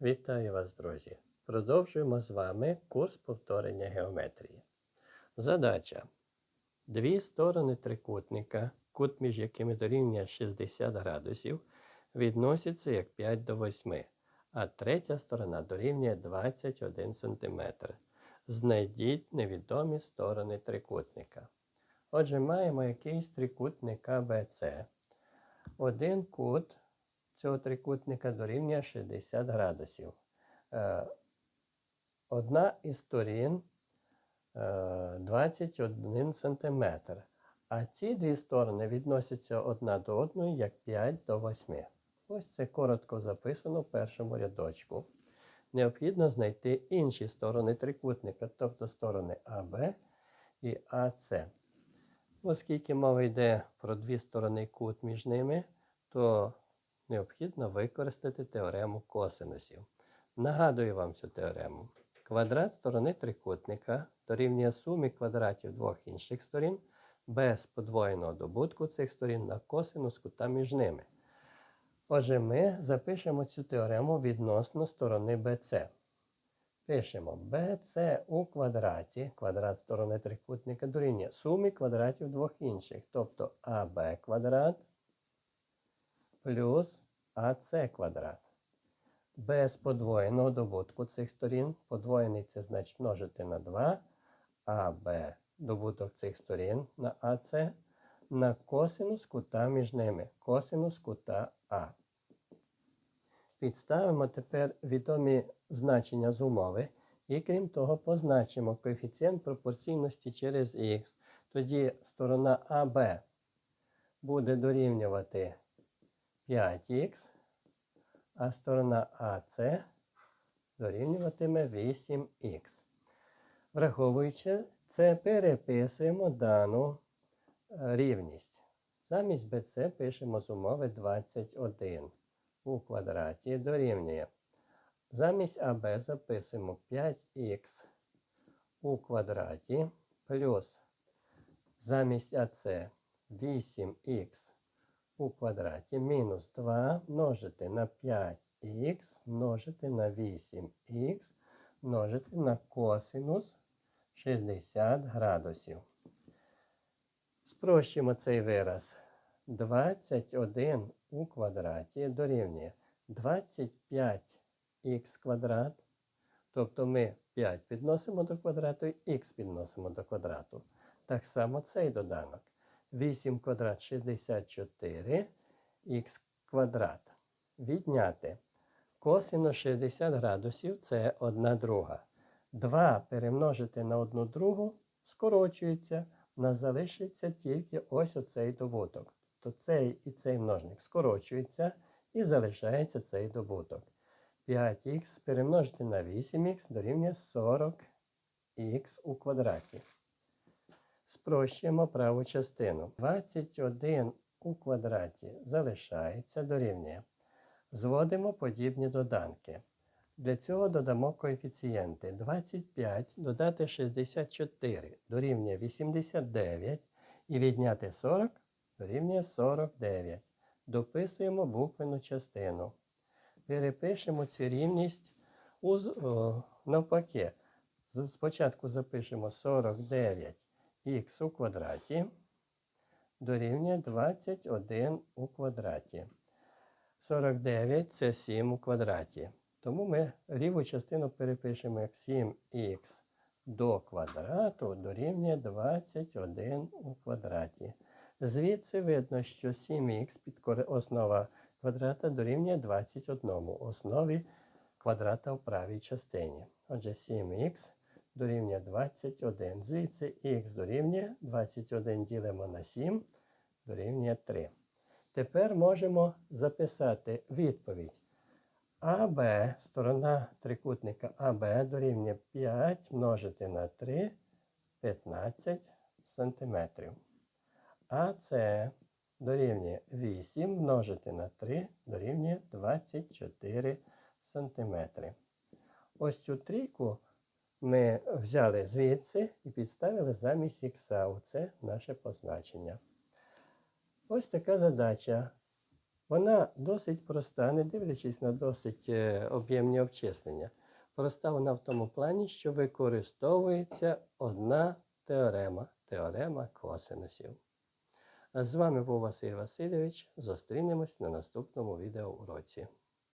Вітаю вас, друзі! Продовжуємо з вами курс повторення геометрії. Задача. Дві сторони трикутника, кут між якими дорівнює 60 градусів, відносяться як 5 до 8, а третя сторона дорівнює 21 см. Знайдіть невідомі сторони трикутника. Отже, маємо якийсь трикутник АБЦ. Один кут цього трикутника дорівнює 60 градусів. Е, Одна із сторін е, 21 см. А ці дві сторони відносяться одна до одної як 5 до 8. Ось це коротко записано в першому рядочку. Необхідно знайти інші сторони трикутника, тобто сторони АБ і АС. Оскільки мова йде про дві сторони кут між ними, то необхідно використати теорему косинусів. Нагадую вам цю теорему. Квадрат сторони трикутника дорівнює сумі квадратів двох інших сторін без подвоєного добутку цих сторін на косинус кута між ними. Отже, ми запишемо цю теорему відносно сторони BC. Пишемо BC у квадраті, квадрат сторони трикутника дорівнює сумі квадратів двох інших, тобто АБ квадрат плюс АС квадрат. Без подвоєного добутку цих сторін. Подвоєний це значить множити на 2, а Б добуток цих сторін на АС на косинус кута між ними. Косинус кута А. Підставимо тепер відомі значення з умови. І крім того, позначимо коефіцієнт пропорційності через х. Тоді сторона АБ буде дорівнювати 5х, а сторона АС дорівнюватиме 8х. Враховуючи це, переписуємо дану е, рівність. Замість BC пишемо з умови 21 у квадраті дорівнює. Замість АБ записуємо 5х у квадраті плюс замість АС 8х у квадраті мінус 2 множити на 5х множити на 8х множити на косинус 60 градусів. Спрощимо цей вираз. 21 у квадраті дорівнює 25х квадрат. Тобто ми 5 підносимо до квадрату і х підносимо до квадрату. Так само цей доданок. 8 квадрат 64 х квадрат. Відняти косинус 60 градусів це 1 друга. 2 перемножити на 1 другу скорочується. У нас залишиться тільки ось оцей добуток. То цей і цей множник скорочується і залишається цей добуток. 5х перемножити на 8х дорівнює 40х у квадраті. Спрощуємо праву частину. 21 у квадраті залишається дорівнює. Зводимо подібні доданки. Для цього додамо коефіцієнти 25 додати 64 дорівнює 89 і відняти 40 дорівнює 49. Дописуємо буквену частину. Перепишемо цю рівність у, о, навпаки. Спочатку запишемо 49 х у квадраті дорівнює 21 у квадраті. 49 це 7 у квадраті. Тому ми ліву частину перепишемо як 7х до квадрату дорівнює 21 у квадраті. Звідси видно, що 7х під основа квадрата дорівнює 21 основі квадрата в правій частині. Отже, 7х дорівнює 21. Звідси х дорівнює 21 ділимо на 7, дорівнює 3. Тепер можемо записати відповідь. АБ, сторона трикутника АБ дорівнює 5 множити на 3 15 см. АС дорівнює 8 множити на 3 дорівнює 24 см. Ось цю трійку ми взяли звідси і підставили замість х. Оце наше позначення. Ось така задача. Вона досить проста, не дивлячись на досить е, об'ємні обчислення. Проста вона в тому плані, що використовується одна теорема теорема косинусів. З вами був Василь Васильович. Зустрінемось на наступному відеоуроці.